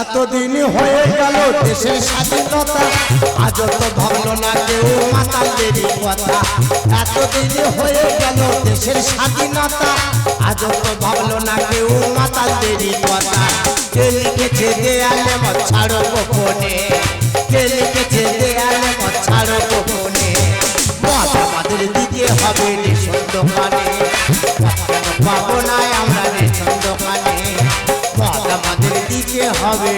এতদিন হয়ে গেল দেশের স্বাধীনতা। আজ তো ভাবলো না কেউ মাতালেরই কথা। এতদিন হয়ে গেল দেশের স্বাধীনতা। আজ তো ভাবলো না কেউ মাতালেরই কথা। কে লিখেছে দেয়ালে মত ছাড়ো গোপনে? কে লিখেছে দেয়ালে মত ছাড়ো গোপনে? মত আমাদের দিতে হবে রেশন দোকানে। কেন পাবো না আমরা রেশন দোকানে। আমাদের দিকে হবে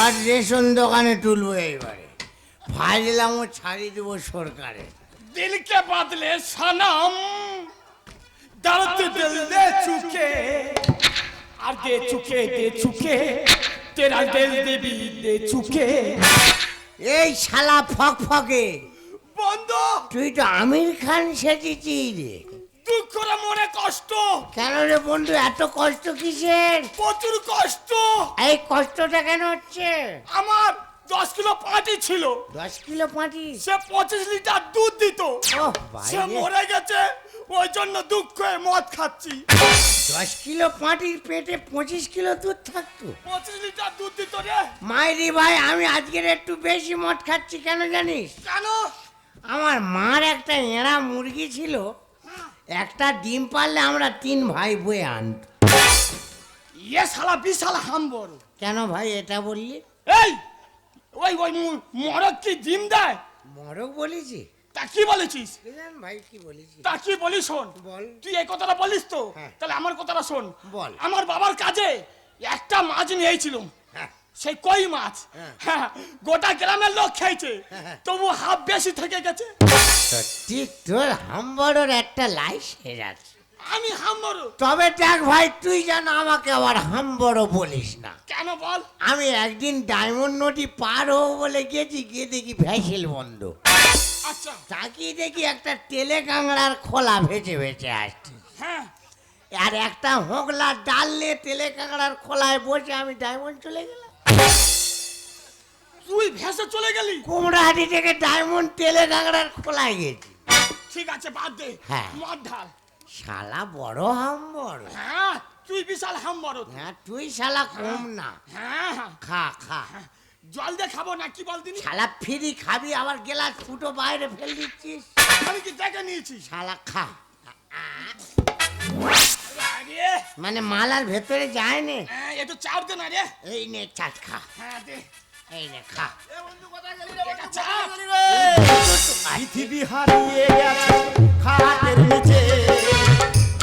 আর রেশন দোকানে তুলবো এইবারে। ও ছাড়িয়ে দেবো সরকারে। দিলকে বাদলে সানাম দর্দ দিল দে চুকে। আর দে চুকে দে চুকে তেরা দিল দেবি দে চুকে। এই শালা ফক ফকে বন্ধ। তুই তো আমির খান সেজেছিস দুঃখ করে মনে কষ্ট। কেন রে বন্ধু এত কষ্ট কিসের? প্রচুর কষ্ট। এই কষ্টটা কেন হচ্ছে? আমার দশ কিলো পাটি ছিল। দশ কিলো পাঁটি? সে পঁচিশ লিটার দুধ দিত। সে মরে গেছে ওই জন্য দুঃখ মদ খাচ্ছি। দশ কিলো পাঁটির পেটে পঁচিশ কিলো দুধ থাকতো? পঁচিশ লিটার দুধ দিত রে। মাইরি ভাই আমি আজকের একটু বেশি মদ খাচ্ছি কেন জানিস? কেন? আমার মার একটা এঁড়া মুরগি ছিল একটা ডিম পারলে আমরা তিন ভাই বয়ে আনত ইয়ে শালা বিশাল হাম বড়। কেন ভাই এটা বললি? এই ওই ওই মু- মরদ কি ডিম দেয়? মরক বলেছি। তা কি বলেছিস? ভাই কি বলেছি। তা কি বলিস শোন? বল। তুই এই কথাটা বলিস তো? হ্যাঁ। তাহলে আমার কথাটা শোন। বল। আমার বাবার কাজে একটা মাছ নিয়েছিলাম। সেই কই মাছ? হ্যাঁ। হ্যাঁ গোটা গ্রামের লোক খেয়েছে। হ্যাঁ। তবু হাফ বেশি থেকে গেছে। ঠিক তোর হাম্বরের একটা লাইসেন্স আছে। আমি হাম তবে দেখ ভাই তুই যেন আমাকে আবার হাম্বড় বলিস না। কেন বল? আমি একদিন ডায়মন্ড নদী পার হব বলে গেছি গিয়ে দেখি ভ্যাসেল বন্ধ। আচ্ছা। তাকিয়ে দেখি একটা তেলে কাংড়ার খোলা ভেজে ভেজে আসছে। হ্যাঁ। আর একটা হোগলা ডাল নিয়ে তেলে কাঁকড়ার খোলায় বসে আমি ডায়মন্ড চলে গেলাম। তুই ভেসে চলে গেলি? কুমড়াহাটি থেকে ডায়মন্ড তেলে কাঁকড়ার খোলায় গেছি। ঠিক আছে বাদ দে। হ্যাঁ। মদ ঢাল। শালা বড় হাম বড় হ্যাঁ তুই বিশাল হাম বড় হ্যাঁ তুই শালা কম না। হ্যাঁ হ্যাঁ। খা খা। জল দিয়ে খাব না কি বল দিনি শালা ফিরি খাবি আবার গেলাস ফুটো বাইরে ফেল দিচ্ছিস। আমি কি দেখে নিয়েছি? শালা খা। মানে মালার ভেতরে যায় নে হ্যাঁ, একটু চাপ দে না রে। এই নে চাট খা। হ্যাঁ এই নে খা। পৃথিবী হারিয়ে গেছে খাটের নিচে।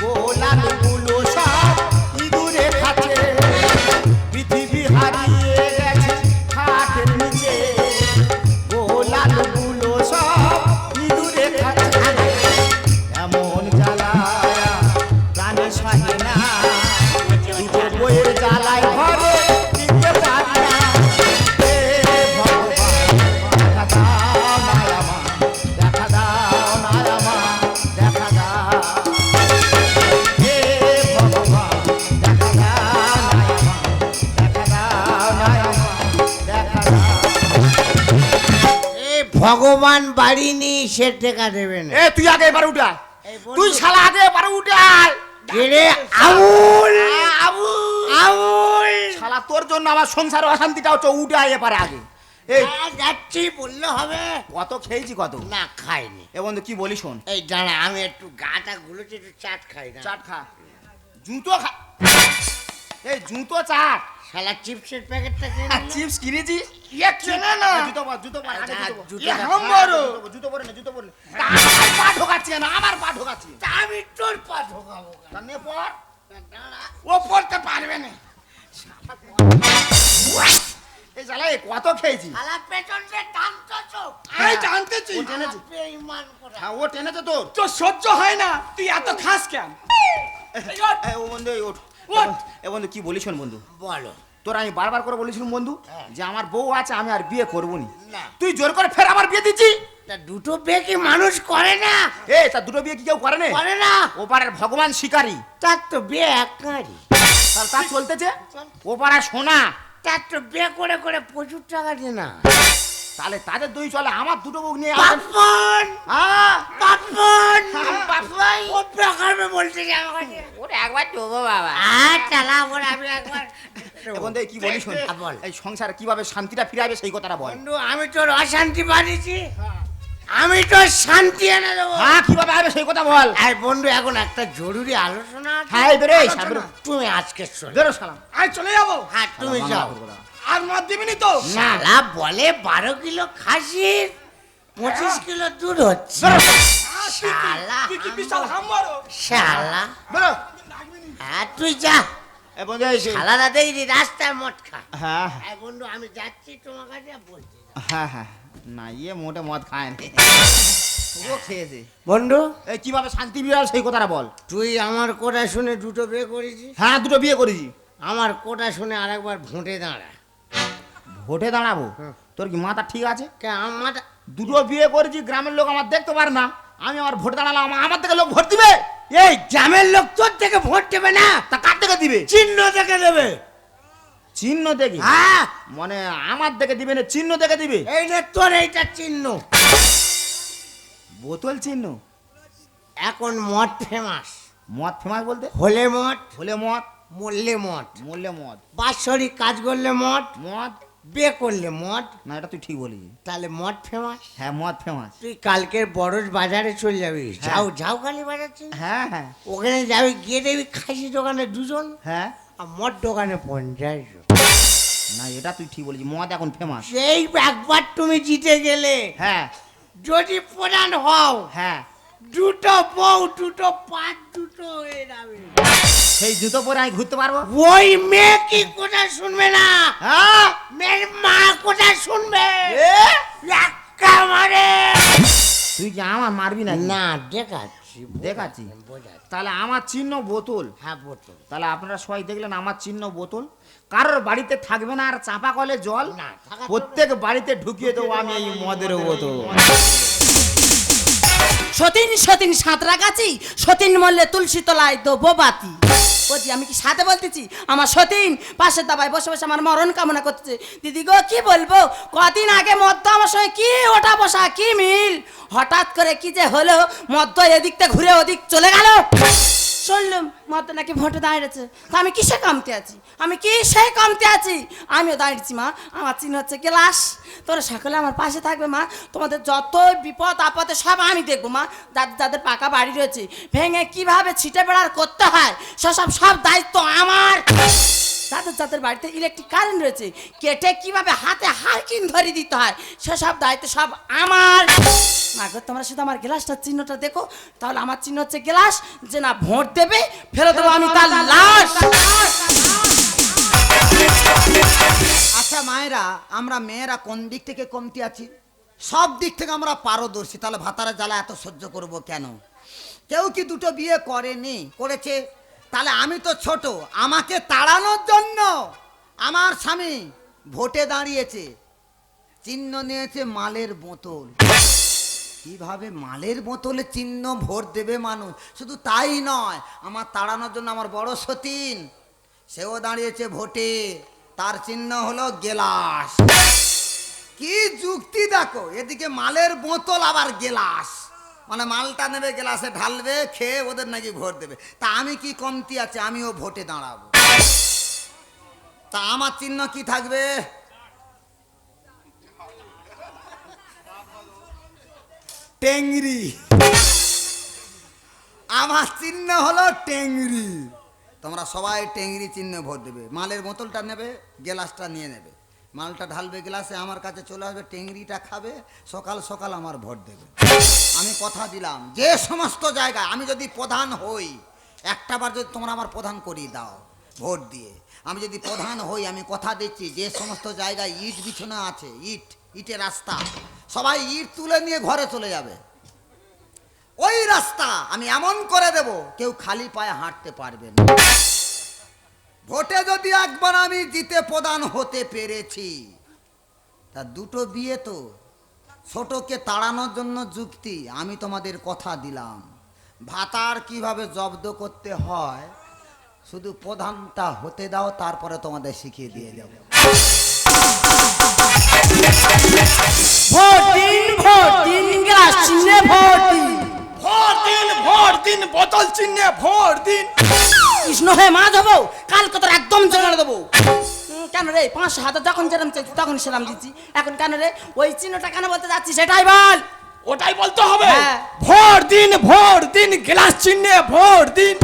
গোলালগুলো সে টেকা দেবে না? এ তুই আগে এবার উঠা। তুই শালা আগে এবার উঠা রে আউল। আবু আউল। শালা তোর জন্য আমার সংসার অশান্তিটা হচ্ছে উঠা এবারে আগে। এই যাচ্ছি বললে হবে। কত খেয়েছি কত? না খাইনি। এ বন্ধু কি বলি শোন। এই দাঁড়া আমি একটু গাটা গুলোতে একটু চাট খাই না চাট খা। জুতো খা। এই জুতো চাট। শালা চিপসের প্যাকেটটা কিনে নিলাম। চিপস কিনেছি। ইয়ে না? জুতো পর জুতো পর আগে আচ্ছা, জুতো পর। জুতো- জুতো পরে না জুতো পরে আমার পা ঢোকাচ্ছে না আমার পা ঢোকাচ্ছে। আমি তোর পা ঢোকাবো তা নে পর। ও পড়তে পারবে না। এই শালা কত খেয়েছি? শালা পেছনটা টানতেছো। আমি টেনেছে। শালা বেঈমান কোথাকার। হ্যাঁ ও টেনেছে তোর। তো সহ্য হয় না। তুই এত খাস কেন? এই। ও বন্ধু ওঠ। এ বন্ধু কি বলিস বন্ধু? বলো। তোর আমি বারবার করে বলেছিলাম বন্ধু হ্যাঁ। যে আমার বউ আছে আমি আর বিয়ে করব নি। তুই জোর করে ফের আবার বিয়ে দিচ্ছি তা দুটো বিয়ে কি মানুষ করে না? এ তা দুটো বিয়ে কি কেউ করে না? করে না। ওপারের ভগবান শিকারী। তার তো বিয়ে একারই তার তা চলতেছে? ওপারা সোনা। তার তো বিয়ে করে করে প্রচুর টাকা দে না। তাহলে তাদের দুই চলে আমার দুটো বউ নিয়ে পাপন হ্যাঁ? পাপন। ও বলতে যে আমার কাছে ওরে একবার বাবা। আর চালা ওর আমি একবার এ বন্ধু এই কি শোন হ্যাঁ, বল। এই সংসারে কীভাবে শান্তিটা ফিরাবে সেই কথাটা বল। বন্ধু আমি তোর অশান্তি বাড়িয়েছি আমি তোর শান্তি এনে দেবো। হ্যাঁ কীভাবে হবে সেই কথা বল। আর বন্ধু এখন একটা জরুরি আলোচনা হ্যাঁ। তুমি আজকে বেরো সালাম। চলে যাব। হ্যাঁ তুমি যাও। আর মার দিবিনি তো? শালা বলে বারো কিলো খাসির পঁচিশ কিলো দুধ হচ্ছে। শালা তুই কি বিশাল হাম্বারো শালা। বেরো। হ্যাঁ তুই যা। এ বন্ধু এই রাস্তায় মদ খা হ্যাঁ। এই বন্ধু আমি যাচ্ছি তোমার কাছে বলছি হ্যাঁ হ্যাঁ। না ইয়ে মোটে মদ খায় না। ও খেয়েছে। বন্ধু। এই কীভাবে শান্তি বিড়াল সেই কথাটা বল। তুই আমার কোটা শুনে দুটো বিয়ে করেছিস? হ্যাঁ দুটো বিয়ে করেছি। আমার কোটা শুনে আরেকবার ভোটে দাঁড়া। ভোটে দাঁড়াবো। হ্যাঁ। তোর কি মাথা ঠিক আছে? কে আমার দুটো বিয়ে করেছি গ্রামের লোক আমার দেখতে পারে না। আমি আমার ভোট দাঁড়ালাম আমার- থেকে লোক ভোট দিবে? এই গ্রামের লোক তোর থেকে ভোট দেবে না? তা কার থেকে দিবে? চিহ্ন থেকে দেবে। চিহ্ন দেখে হ্যাঁ। মানে আমার থেকে দিবে না চিহ্ন দেখে দিবে? এই যে তোর এইটা চিহ্ন। বোতল চিহ্ন? এখন মদ ফেমাস। মদ ফেমাস বলতে? হলে মদ হলে মদ। মরলে মদ। মরলে মদ। বাৎসরিক কাজ করলে মদ। মদ? বিয়ে করলে মদ? না এটা তুই ঠিক বলেছিস তাহলে মদ ফেমাস? হ্যাঁ মদ ফেমাস। তুই কালকের বড় বাজারে চলে যাবি। যাও যাও কালী বাজার হ্যাঁ হ্যাঁ। ওখানে যাবি গিয়ে দেখবি খাসি দোকানে দুজন। হ্যাঁ। আর মদ দোকানে পঞ্চাশ না এটা তুই ঠিক বলেছিস মদ এখন ফেমাস। সেই একবার তুমি জিতে গেলে। হ্যাঁ। যদি প্রধান হও হ্যাঁ। দুটো বউ দুটো পাঁচ দুটো হয়ে যাবে। সেই জুতো পরে আমি ঘুরতে পারব? ওই মেয়ে কি কোথা শুনবে না? হ্যাঁ? মেয়ের মা কোথা শুনবে? মারে। তুই কি আমার মারবি না না দেখাচ্ছি দেখাচ্ছি? তাহলে আমার চিহ্ন বোতল। হ্যাঁ বোতল। তাহলে আপনারা সবাই দেখলেন আমার চিহ্ন বোতল। কারোর বাড়িতে থাকবে না আর চাপা কলে জল। না, প্রত্যেক বাড়িতে ঢুকিয়ে দেবো আমি এই মদের বোতল। সতীন সতীন সাঁতরা গাছি, সতীন মল্লে তুলসী তলায় দেবো বাতি। বলছি আমি কি সাথে বলতেছি? আমার সতীন পাশে দাবায় বসে বসে আমার মরণ কামনা করতেছে। দিদি গো, কি বলব? কদিন আগে মদ্য আমার সঙ্গে কি ওটা বসা, কি মিল? হঠাৎ করে কি যে হলো মদ্য এদিকটা ঘুরে ওদিক চলে গেল। শুনলাম নাকি ভোটে দাঁড়িয়েছে। তা আমি কিসে কামতে আছি? আমি কিসে কামতে আছি? আমিও দাঁড়িয়েছি, মা। আমার চিহ্ন হচ্ছে ক্লাস তোরা সকলে আমার পাশে থাকবে, মা। তোমাদের যত বিপদ, আপদে সব আমি দেখব, মা। যাদের যাদের পাকা বাড়ি রয়েছে, ভেঙে কীভাবে ছিটে বেড়ার করতে হয়, সেসব, সব দায়িত্ব আমার। যাদের যাদের বাড়িতে ইলেকট্রিক কারেন্ট রয়েছে কেটে কীভাবে হাতে হারকিন ধরে দিতে হয় সেসব দায়িত্ব সব আমার। না গো তোমরা শুধু আমার গ্লাসটার চিহ্নটা দেখো তাহলে আমার চিহ্ন হচ্ছে গ্লাস যে না ভোট দেবে ফেরত দেবো আমি তার লাশ। আচ্ছা মায়েরা আমরা মেয়েরা কোন দিক থেকে কমতি আছি? সব দিক থেকে আমরা পারদর্শী। তাহলে ভাতারা জ্বালা এত সহ্য করব কেন? কেউ কি দুটো বিয়ে করেনি করেছে? তাহলে আমি তো ছোট, আমাকে তাড়ানোর জন্য আমার স্বামী ভোটে দাঁড়িয়েছে, চিহ্ন নিয়েছে মালের বোতল। কীভাবে মালের বোতলে চিহ্ন ভোট দেবে মানুষ? শুধু তাই নয়, আমার তাড়ানোর জন্য আমার বড় সতীন, সেও দাঁড়িয়েছে ভোটে, তার চিহ্ন হলো গেলাস। কি যুক্তি দেখো, এদিকে মালের বোতল আবার গেলাস। মানে মালটা নেবে, গ্লাসে ঢালবে, খেয়ে ওদের নাকি ভোট দেবে। তা আমি কি কমতি আছে? আমিও ভোটে দাঁড়াবো। তা আমার চিহ্ন কি থাকবে? টেংরি। আমার চিহ্ন হলো টেংরি। তোমরা সবাই টেংরি চিহ্ন ভোট দেবে। মালের বোতলটা নেবে, গ্লাসটা নিয়ে নেবে। মালটা ঢালবে, গ্লাসে আমার কাছে চলে আসবে, টেংরিটা খাবে, সকাল সকাল আমার ভোট দেবে। আমি কথা দিলাম, যে সমস্ত জায়গায় আমি যদি প্রধান হই, একটা বার যদি তোমরা আমার প্রধান করিয়ে দাও, ভোট দিয়ে। আমি যদি প্রধান হই, আমি কথা দিচ্ছি, যে সমস্ত জায়গায় ইট বিছানো আছে, ইট, ইটের রাস্তা, সবাই ইট তুলে নিয়ে ঘরে চলে যাবে। ওই রাস্তা আমি এমন করে দেব, কেউ খালি পায়ে হাঁটতে পারবে না। ভোটে যদি একবার আমি জিতে প্রদান হতে পেরেছি তা দুটো বিয়ে তো ছোটকে তাড়ানোর জন্য যুক্তি আমি তোমাদের কথা দিলাম। ভাতার কীভাবে জব্দ করতে হয় শুধু প্রধানটা হতে দাও তারপরে তোমাদের শিখিয়ে দিয়ে দেবো। ভোট দিন ভোট দিন গ্লাস চিহ্নে ভোট দিন। ভোট দিন ভোট দিন বোতল চিহ্নে ভোট দিন। কৃষ্ণ হয়ে মা হব কালকে তোর একদম জেনে দেবো? কেন রে পাঁচশো হাজার যখন যেরকম চাইছি তখন সেরাম দিচ্ছি। এখন কেন রে ওই চিহ্নটা কেন বলতে যাচ্ছি সেটাই বল। ওটাই বলতে হবে। ভোর ভোট দিন ভোর দিন গ্লাস চিহ্নে ভোর দিন।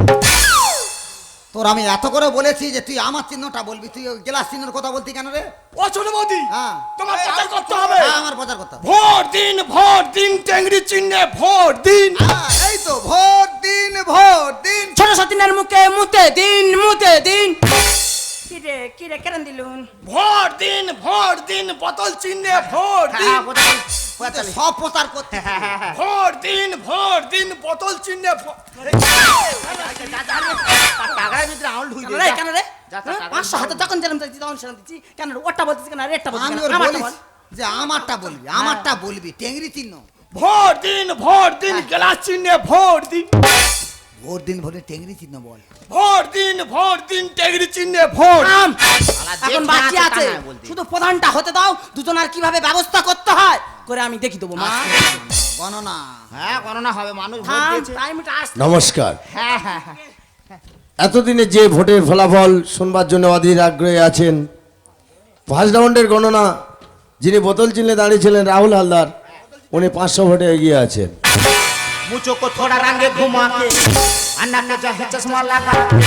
তোর আমি এত করে বলেছি যে তুই আমার চিহ্নটা বলবি তুই গ্লাস চিহ্নের কথা বলতি কেন রে? ও ছোট বৌদি হ্যাঁ। তোমার প্রচার করতে হবে। হ্যাঁ, আমার প্রচার করতে হবে। ভোট দিন ভোট দিন টেংরি চিহ্নে ভোট দিন। হ্যাঁ, এই তো ভোট দিন ভোট দিন। ছোট সতীনের মুখে মুতে দিন মুতে দিন। কিরে কিরে কেন দিলুন ভোট দিন ভোট দিন বোতল চিহ্নে ভোট হ্যাঁ দিন সব প্রচার করতে ভোট দিন ভোট দিন বোতল চিহ্নে কেন রে হ্যাঁ? পাঁচশো যখন তখন দিচ্ছি ওটা রেটটা আমারটা যে আমারটা বলবি আমারটা বলবি টেংরি চিহ্ন ভোট দিন ভোট দিন গ্লাস চিহ্নে ভোট দিন ভোট দিন ভোটে টেংরি চিহ্ন বল ভোট দিন ভোট দিন টেংরি চিহ্নে ভোট। শালা এখন বাকি আছে। শুধু প্রধানটা হতে দাও দুজনার কীভাবে ব্যবস্থা করতে হয় করে আমি দেখি দেবো মা। গণনা। হ্যাঁ গণনা হবে মানুষ নমস্কার। হ্যাঁ হ্যাঁ হ্যাঁ। এতদিনে যে ভোটের ফলাফল শুনবার জন্য অধীর আগ্রহে আছেন ফার্স্ট রাউন্ডের গণনা যিনি বোতল চিনলে দাঁড়িয়েছিলেন রাহুল হালদার উনি পাঁচশো ভোটে এগিয়ে আছেন। मुझको को थोड़ा रंगे घुमा के अन्ना के चाहे चश्मा लगा के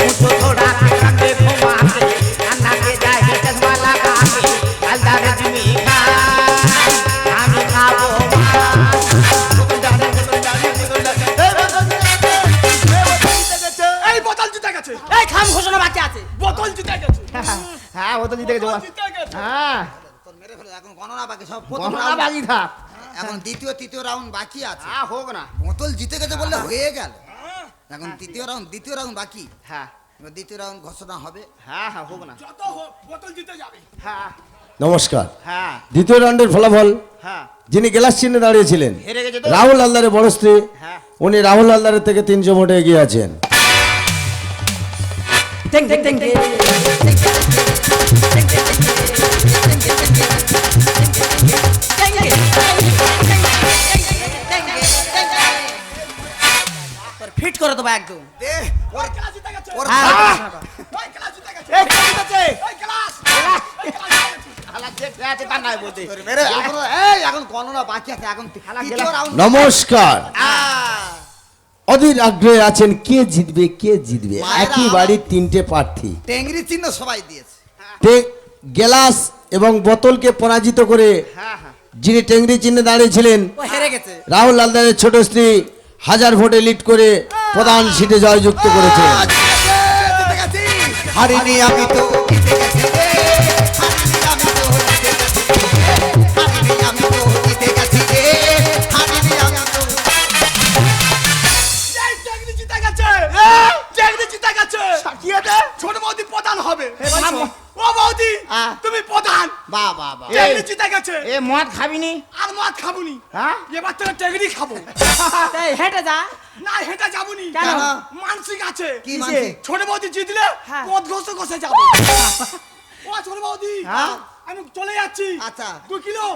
मुझको थोड़ा रंगे घुमा के अन्ना के चाहे चश्मा लगा के अलदार जिमी खा আমি খাবো এই বোতল জিতে গেছে এই খাম ঘোষণা বাকি আছে বোতল জিতে গেছে হ্যাঁ ও তো জিতে গেছে বোতল জিতে গেছে হ্যাঁ তোর মেরে ফেলে এখন গণনা বাকি সব প্রথম গণনা round- বাকি থাক এখন দ্বিতীয় তৃতীয় রাউন্ড বাকি আছে হ্যাঁ হোক না বোতল জিতে গেছে বললে হয়ে গেল এখন তৃতীয় রাউন্ড দ্বিতীয় রাউন্ড বাকি হ্যাঁ এবার দ্বিতীয় রাউন্ড ঘোষণা হবে হ্যাঁ হ্যাঁ হোক না যত হোক বোতল জিতে যাবে হ্যাঁ নমস্কার হ্যাঁ দ্বিতীয় রাউন্ডের ফলাফল হ্যাঁ যিনি গ্লাস চিহ্নে দাঁড়িয়েছিলেন হেরে গেছে তো রাহুল হালদারের বড় স্ত্রী হ্যাঁ উনি রাহুল হালদারের থেকে তিনশো ভোটে এগিয়ে আছেন ফিট করে দেবো একদম দে, ওই আছে এখন তৃতীয় রাউন্ড নমস্কার। অধীর আগ্রহে আছেন কে জিতবে কে জিতবে? একই বাড়ির তিনটে প্রার্থী। টেংরি চিহ্ন সবাই দিয়েছে। গ্লাস এবং বোতলকে পরাজিত করে হ্যাঁ হ্যাঁ। যিনি টেংরি চিহ্নে দাঁড়িয়েছিলেন ও হেরে গেছে। রাহুল হালদারের ছোট স্ত্রী হাজার ভোটে লিড করে প্রধান সিটে জয়যুক্ত করেছে। হারিনি আমি তো। আছে ছোট বৌদি প্রধান হবে। ও বৌদি হ্যাঁ। তুমি প্রধান। বাহ বাহ বাহ টেকনি জিতে গেছে। এ মদ খাবিনি? আর মদ খাবুনি। হ্যাঁ? এবার তো টেকনি খাব। এই হেঁটে যা। না হেঁটে যাবুনি। কেন? মানসিক আছে। কি? ছোট বৌদি জিতলে হ্যাঁ। পথ ঘষে ঘষে যাব। ও ছোট বৌদি হ্যাঁ? আমি চলে যাচ্ছি। আচ্ছা। দু কিলো?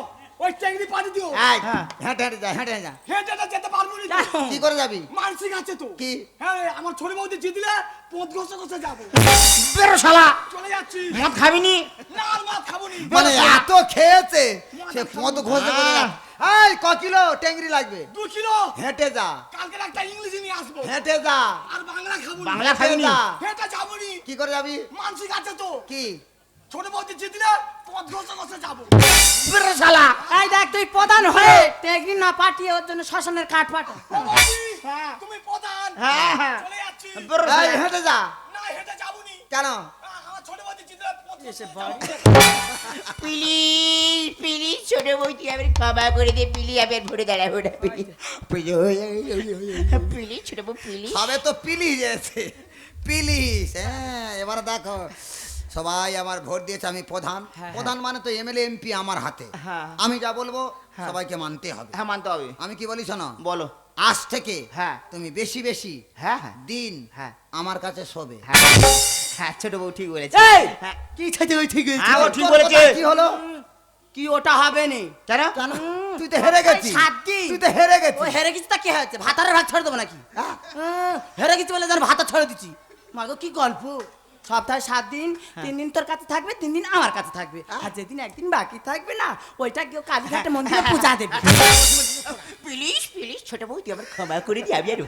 ওই টেকনি পানি দিও। এই, হেঁটে হেঁটে যা হেঁটে যা। হেঁটে তো যেতে পারব না কি করে যাবি? মানসিক আছে তো। কি? হ্যাঁ আমার ছোট বৌদি জিতলে পথ ঘষে ঘষে যাব। বেরো শালা। চলে যাচ্ছি। মদ খাবিনি? না আর মদ খাবুনি। মানে এত খেয়েছে সে পদ ঘষে ঘষে এই ক কিলো টেংরি লাগবে? দু কিলো। হেঁটে যা। কালকে একটা ইংলিশ নিয়ে আসব। হেঁটে যা। আর বাংলা খাব বাংলা খাবিনি যা। হেঁটে যাবনি। কি করে যাবি? মানসিক আছে তো। কি? ছোট বৌদি জিতলে পথ ঘষে ঘষে যাব। বেরো শালা। এই দেখ তুই প্রধান হয়ে টেকনি না পাঠিয়ে ওর জন্য শ্মশানের কাঠ পাঠা। ও তুমি প্রধান। হ্যাঁ, হ্যাঁ। চলে যাচ্ছি। বেরো এই হেঁটে যা। না হেঁটে যাবনি। কেন? ছোট বৌদি জিতলে পথ ঘষে যাব। ছোট আবার করে আবার ভরে না প্লিজ প্লিজ ছোট বউ প্লিজ। সবে তো পিলি পিলিস হ্যাঁ এবার দেখো। সবাই আমার ভোট দিয়েছে আমি প্রধান। প্রধান মানে তো এমএলএ এমপি আমার হাতে। হ্যাঁ। আমি যা বলব সবাইকে মানতে হবে। হ্যাঁ মানতে হবে। আমি কি বলি শোনো? বলো। আজ থেকে হ্যাঁ। তুমি বেশি বেশি হ্যাঁ হ্যাঁ। দিন হ্যাঁ। আমার কাছে শোবে। হ্যাঁ। হ্যাঁ ছোট বউ ঠিক বলেছে। হ্যাঁ কি খাইতে ওই ঠিক? হ্যাঁ, ঠিক বলেছে। কি হলো? কি ওটা হবে নি? কেন? কেন? তুই তো হেরে গেছিস। তুই তো হেরে গেছিস। ও হেরে গেছি তা কি হয়েছে? ভাতারের ভাগ ছেড়ে দেবো নাকি? হ্যাঁ। হ্যাঁ, হেরে গেছি বলে যেন ভাতা ছেড়ে দিচ্ছি। মাগো কি গল্প। সপ্তাহে সাত দিন তিন দিন তোর কাছে থাকবে তিন দিন আমার কাছে থাকবে। আর যেদিন একদিন বাকি থাকবে না ওইটা কেউ কালীঘাটে মন্দিরে পূজা দেবে। প্লিজ প্লিজ ছোট বউ তুই আমার ক্ষমা করে দি আমি আর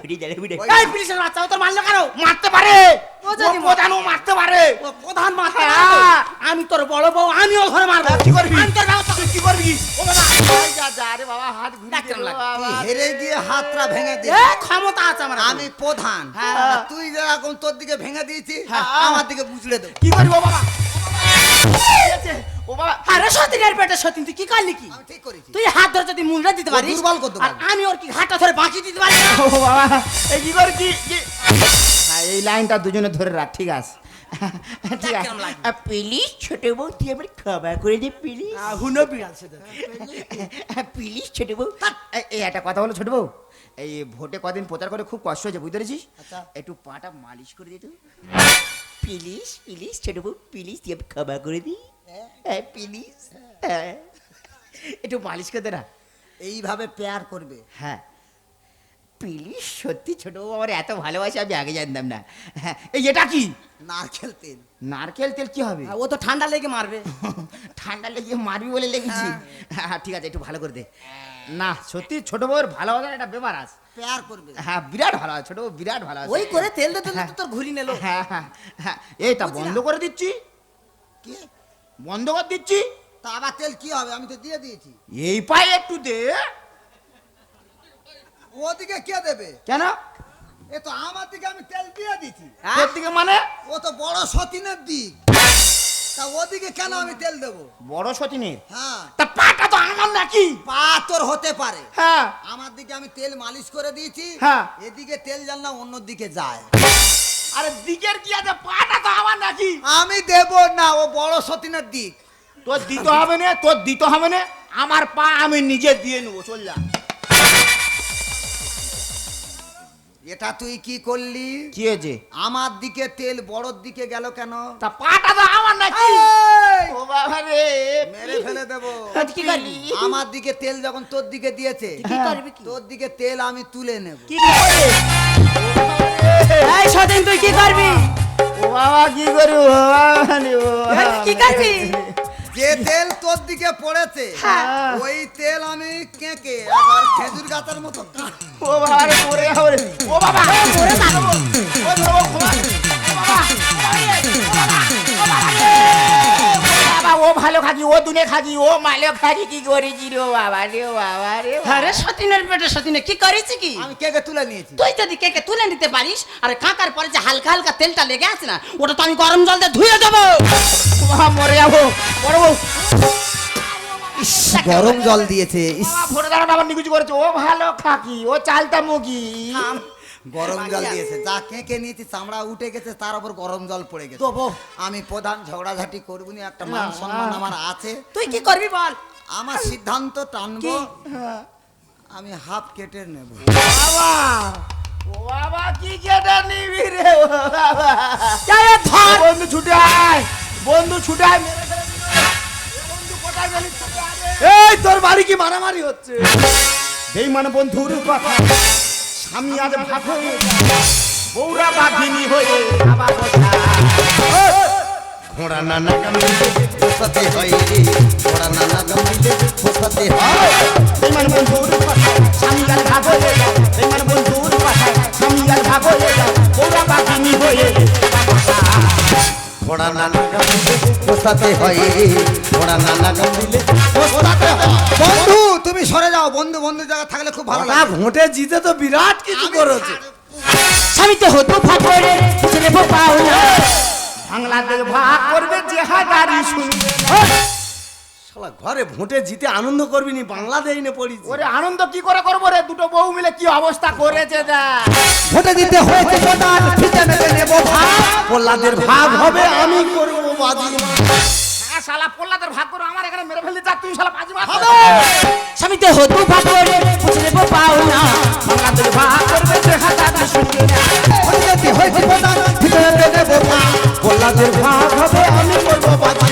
না এই প্লিজ বাচ্চা তোর মারলো কেন? মারতে পারে। ও যদি প্রধানও মারতে পারে। প্রধান মারতে হ্যাঁ। আমি তোর বড় বউ আমিও ঘরে মারবো। কি করবি? আমি তোর তুই কি করবি? ও বাবা এই যা যা রে বাবা হাত ঘুরে ডাক্তার গেল লাগে। বাবা। তুই হেরে গিয়ে হাতটা ভেঙে দে ক্ষমতা আছে আমার আমি প্রধান। হ্যাঁ। তুই যেরকম তোর দিকে ভেঙে দিয়েছি আমার দিকে বুঝলে কি করবি বাবা? ও বাবা আরে সতীনের পেটে সতীন তুই কি করলি কি? ঠিক করেছি। তুই হাত ধরে যদি মুন্ডা দিতে ও পারিস দুর্বল করতে আর আমি ওর কি ধরে বাঁকি দিতে পারি না? ও বাবা। এই কি কর কি কি- হ্যাঁ এই লাইনটা দুজনে ধরে রাখ ঠিক আছে। ঠিক আছে কেমন লাগবে? প্লিজ ছোট বউ তুই আমার ক্ষমা করে দে প্লিজ আহ, হুনো বিড়াল সেটা প্লিজ ছোট বউ। এই- এই একটা কথা বলো ছোট বউ। এই ভোটে কদিন প্রচার করে খুব কষ্ট হয়েছে বুঝতে পেরেছিস? একটু পাটা মালিশ করে দিত প্লিজ প্লিজ ছোট বউ প্লিজ তুই আমার ক্ষমা করে দি। হ্যাঁ। প্লিজ একটু মালিশ করে দে না। এইভাবে পেয়ার করবে। হ্যাঁ। প্লিজ সত্যি ছোট আমার এত ভালোবাসে আমি আগে জানতাম না। হ্যাঁ, এই এটা কি? নারকেল তেল। নারকেল তেল কি হবে? ও তো ঠান্ডা লেগে মারবে। ঠান্ডা লেগে মারবি বলে লেগেছি হ্যাঁ। ঠিক আছে একটু ভালো করে দে। না সত্যি ছোট বউর ভালোবাসার একটা ব্যাপার আছে। পেয়ার করবে। হ্যাঁ বিরাট ভালো আছে ছোট বউ বিরাট ভালো আছে। ওই করে তেল দিতে দিতে তোর ঘুরি নিল। হ্যাঁ হ্যাঁ হ্যাঁ এই বন্ধ করে দিচ্ছি। কি? বন্ধ করে দিচ্ছি। তা আবার তেল কি হবে? আমি তো দিয়ে দিয়েছি। এই পায়ে একটু দে। ওদিকে কে দেবে? কেন? এ তো আমার দিকে আমি তেল দিয়ে দিয়েছি তোর দিকে মানে? ও তো বড় সতীনের দিক। তা ওদিকে কেন আমি তেল দেবো? বড় সচিনের হ্যাঁ। তা পাটা তো আমার নাকি? পা তোর হতে পারে। হ্যাঁ। আমার দিকে আমি তেল মালিশ করে দিয়েছি। হ্যাঁ। এদিকে তেল জান না অন্য দিকে যায়। আরে দিকের কি আছে? পাটা তো আমার নাকি? আমি দেব না ও বড় সতীনের দিক। তোর দিতে হবে না তোর দিতে হবে না। আমার পা আমি নিজে দিয়ে নেব চল যা। এটা তুই কি করলি? কি হয়েছে? আমার দিকে তেল বড়র দিকে গেল কেন? তা পাটা তো আমার নাকি? ও বাবা রে মেরে ফেলে দেব। কি করবি আমার দিকে তেল যখন তোর দিকে দিয়েছে কি করবি কি? তোর দিকে তেল আমি তুলে নেব। কি করবি? এই সতীন তুই কি করবি? ও বাবা কি করব? ও বাবা। কি করবি? যে তেল তোর দিকে পড়েছে হ্যাঁ। ওই তেল আমি কেঁকে আবার খেজুর গাছের মতো ও বাবা রে মরে যাব ও বাবা। মরে যাবে। ও বাবা। বাবা ও ভালো খাকি ও দুনে খাকি ও মালো খাকি কি করেছি রে বাবা রে বাবা রে আরে সতীনের পেটে সতীনে কি করেছি কি? আমি কেকে তুলে নিয়েছি। তুই যদি কেকে তুলে নিতে পারিস আর কাকার পরে যে হালকা হালকা তেলটা লেগে আছে না ওটা তো আমি গরম জল দিয়ে ধুয়ে দেবো। বাবা মরে যাব বড় বউ গরম জল দিয়েছে ইস, বাবা ভোরে দাঁড়ানো আবার নিকুচি করেছে। ও ভালো খাকি ও চালতা মুগি গরম জল দিয়েছে। যা কেকে নিয়েছি চামড়া উঠে গেছে তার উপর গরম জল পড়ে গেছে। দেবো আমি প্রধান ঝগড়াঝাটি করব না একটা মান সম্মান আমার আছে। তুই কি করবি বল? আমার সিদ্ধান্ত টানবো? আমি হাফ কেটে নেব। বাবা! ও বাবা কি কেটে নিবি রে বাবা? বন্ধু ছুটে আয়। বন্ধু ছুটে আয় মেরে বন্ধু কোথায় গেলি? এই তোর বাড়ি কি মারামারি হচ্ছে? বেইমান বন্ধুর কথা। স্বামী আজ হয়ে বৌরা বাঘিনী হয়ে ঘোড়া নানা কামড়ে ফোসাতে হয় রে ওরা নানা গম্ভীরে ফোসাতে হয় বেইমান বন্ধুর কথা স্বামী আজ ভাত হয়ে যায়। বেইমান বন্ধুর কথা স্বামী আজ ভাত হয়ে যায়। বৌরা বাঘিনী হয়ে। ওরা নানা গম্ভীরে ফোসাতে হয় রে ওরা নানা গম্ভীরে ফোসাতে হয় বন্ধু তুমি সরে যাও বন্ধু বন্ধু জায়গা থাকলে খুব ভালো লাগে। ভোটে জিতে তো বিরাট কিছু করেছে। আমি স্বামীতে হতো ফাপড়ে ছেলে পাওনা বাংলাদেশ ভাগ করবে যে হাজারি শুনবে শালা ঘরে ভোটে জিতে আনন্দ করবি নি বাংলা দেই না পড়িস ওরে আনন্দ কি করে করব রে? দুটো বউ মিলে কি অবস্থা করেছে দা ভোটে দিতে হয়েছে প্রধান ফিতে নেব ভাগ। পোল্লাদের ভাগ হবে আমি করব বাজি। শালা পোল্লাদের ভাগ করো আমার এখানে মেরে ফেলতে চাক তুই শালা বাজি মার স্বামীতে হতো ফাপড়ে ছেলে পাওনা বাংলাদেশ ভাগ করবে যে হাজারি শুনবে না। দিতে হয়েছে প্রধান মেপে নেব ভাগ পোল্লাদের ভাগ হবে আমি করব বাজি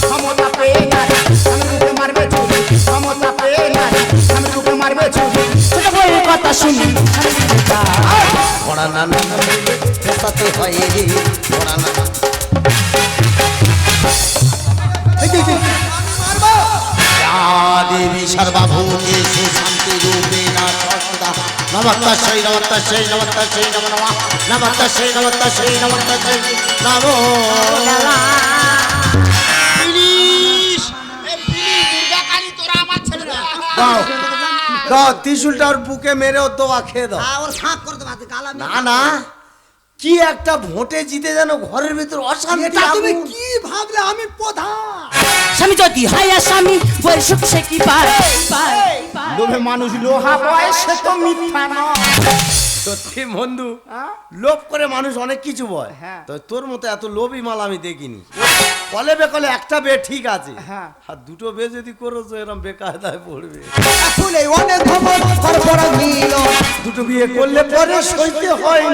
ক্ষমতা পেয়ে নারী আমি রূপে মারবে চুরি ক্ষমতা পেয়ে নারী আমি রূপে মারবে চুরি ছোট বউয়ের কথা শুনি ওরা নানা ফোসাতে হয় ওরা নানা। দেবী সর্বভূতেষু শান্তি রূপেণ সদা নমস্তস্যৈ নমস্তস্যৈ নমস্তস্যৈ নমো নমঃ। নমস্তস্যৈ নমস্তস্যৈ নমস্তস্যৈ নমো দাও ত্রিশুলটা ওর বুকে মেরে ও দোয়া খেয়ে দাও। ওর ফাঁক করে দেবো না না। কি একটা ভোটে জিতে যেন ঘরের ভিতর অশান্তি তুমি। কি ভাবলে? আমি প্রধান। স্বামী যদি হায়া স্বামী বই সুখ সে কি পায়। লোভে মানুষ লোহা পায় সে তো মিথ্যা নয়। সত্যি বন্ধু। লোভ করে মানুষ অনেক কিছু বয়। হ্যাঁ। তো তোর মতো এত লোভই মাল আমি দেখিনি। কলে বেকলে একটা বে ঠিক আছে। হ্যাঁ। আর দুটো বে যদি করো তো এরকম বেকায়দায় পড়বে। ফুলে অনেক খবর পরপর মিল দুটো বিয়ে করলে পরে সইতে হয়।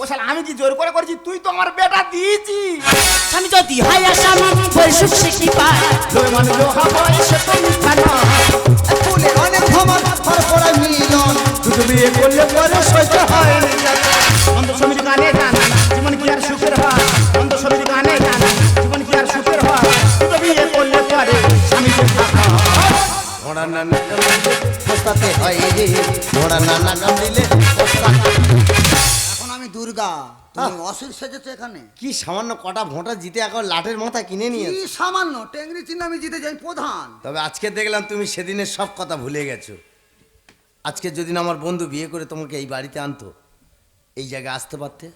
ও শালা আমি কি জোর করে করেছি? তুই তো আমার বেটা দিয়েছি। স্বামী যদি হায়া স্বামী বই সুখ সে কি পায়। লোভে মানুষ লোহা পায় সে তো মিথ্যা নয় ফুলে অনেক খবর পরপর মিল দুটো বিয়ে করলে পরে সইতে হয় নির্যাতন। অন্ত গানে জানা জীবন কি আর সুখের হয়? অন্ত সমিতি গানে জানা জীবন কি আর সুখের হয়? দুটো বিয়ে করলে পরে স্বামীকে ঘোড়া নানা গাম পোস্তাতে হয় রে ঘোড়া নানা গাম এখন আমি দুর্গা তুমি অসুর সেজেছো এখানে? কি সামান্য কটা ভোঁটা জিতে এখন লাঠের মাথা কিনে নিয়ে কি সামান্য? টেংরি চিহ্ন আমি জিতে যাই প্রধান। তবে আজকে দেখলাম তুমি সেদিনের সব কথা ভুলে গেছো। আজকে যদি না আমার বন্ধু বিয়ে করে তোমাকে এই বাড়িতে আনতো, এই জায়গায় আসতে পারতে?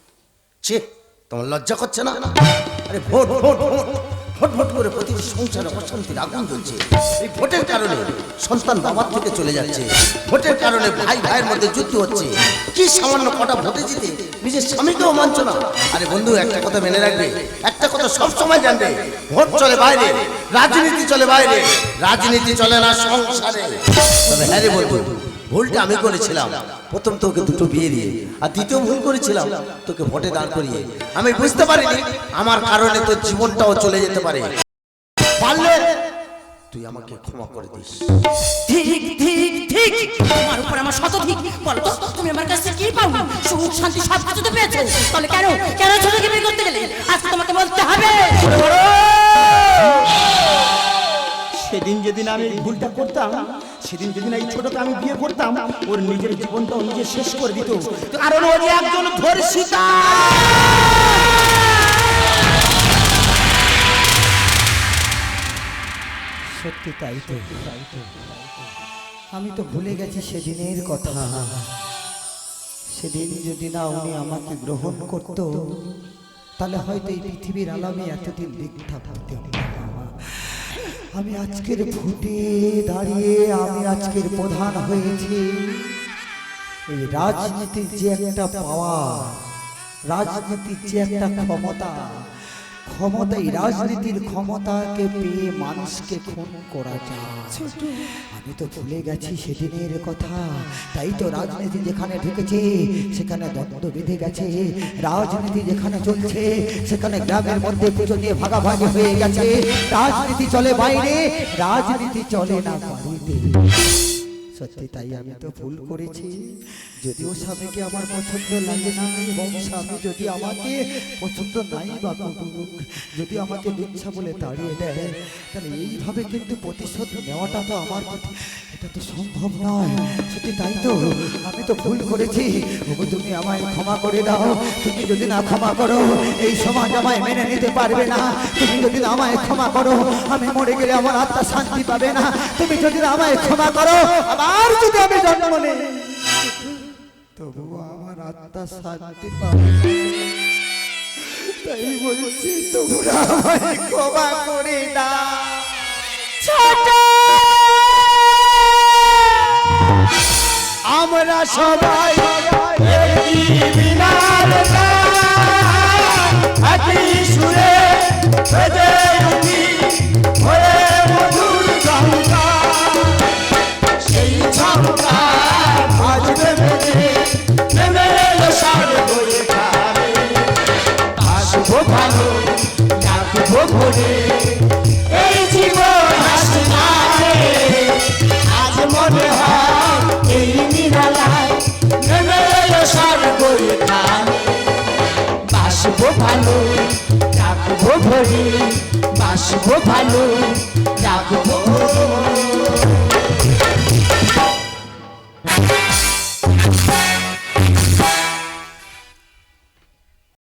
ছে, তোমার লজ্জা করছে না? আরে ভোট ভোট ভোট ভোট করে প্রতিটি সংসারে অশান্তির আগুন জ্বলছে। এই ভোটের কারণে সন্তান বাবার থেকে চলে যাচ্ছে। ভোটের কারণে ভাই, ভাইয়ের মধ্যে যুদ্ধ হচ্ছে। কি সামান্য কটা ভোটে জিতে নিজের স্বামীকেও মানছো না? আরে বন্ধু, একটা কথা মেনে রাখবে। একটা কথা সব সময় জানবে। ভোট চলে বাইরে, রাজনীতি চলে বাইরে, রাজনীতি চলে না সংসারে। তবে হ্যাঁ রে বন্ধু ভুলটা আমি করেছিলাম। প্রথম তোকে দুটো বিয়ে দিয়ে আর দ্বিতীয় ভুল করেছিলাম তোকে ভোটে দাঁড় করিয়ে। আমি বুঝতে পারিনি আমার কারণে তোর জীবনটাও চলে যেতে পারে। পারলে তুই আমাকে ক্ষমা করে দিস। ঠিক ঠিক ঠিক। তোমার উপর আমার শত ঠিক। বলো তো তুমি আমার কাছে কি পাও? সুখ শান্তি সব কিছু তো পেয়েছ। তাহলে কেন কেন ছোটকে বিয়ে করতে গেলে? আজকে তোমাকে বলতে হবে। সেদিন যেদিন আমি ভুলটা করতাম, সেদিন যেদিন এই ছোটকে আমি বিয়ে করতাম, ওর নিজের জীবনটাও নিজে শেষ করে দিত। কারণ ও যে একজন ধর্ষিতা! সত্যি তাই তো। আমি তো ভুলে গেছি সেদিনের কথা। সেদিন যদি না উনি আমাকে গ্রহণ করত, তাহলে হয়তো এই পৃথিবীর আলামে এতদিন ভাবতাম না। আমি আজকের ভোটে দাঁড়িয়ে আমি আজকের প্রধান হয়েছি। এই রাজনীতির যে একটা পাওয়ার রাজনীতির যে একটা ক্ষমতা ক্ষমতা এই রাজনীতির ক্ষমতাকে পেয়ে মানুষকে খুন করা যায়। আমি তো ভুলে গেছি সেদিনের কথা। তাই তো রাজনীতি যেখানে ঢুকেছে, সেখানে দ্বন্দ্ব বেঁধে গেছে। রাজনীতি যেখানে চলছে, সেখানে গ্রামের মধ্যে পুজো দিয়ে ভাগাভাগি হয়ে গেছে। রাজনীতি চলে বাইরে, রাজনীতি চলে না বাড়িতে। সত্যি তাই আমি তো ভুল করেছি। যদিও স্বামীকে আমার পছন্দ লাগে না এবং স্বামী যদি আমাকে পছন্দ নাই বা করুক যদি আমাকে মিথ্যা বলে দাঁড়িয়ে দেয় তাহলে এইভাবে কিন্তু প্রতিশোধ নেওয়াটা তো আমার এটা তো সম্ভব নয়। সত্যি তাই তো? আমি তো ভুল করেছি। ওগো, তুমি আমায় ক্ষমা করে দাও। তুমি যদি না ক্ষমা করো, এই সমাজ আমায় মেনে নিতে পারবে না। তুমি যদি না আমায় ক্ষমা করো, আমি মরে গেলে আমার আত্মা শান্তি পাবে না। তুমি যদি না আমায় ক্ষমা করো, আবার যদি আমি জন্ম নেই, তবুও আমার আত্মা শান্তি পাবে তাই বলছি তোমরা আমায় ক্ষমা করে দাও। ছোট আমরা সবাই এই ভালো রাখব ভরি বাসবো ভালো রাখব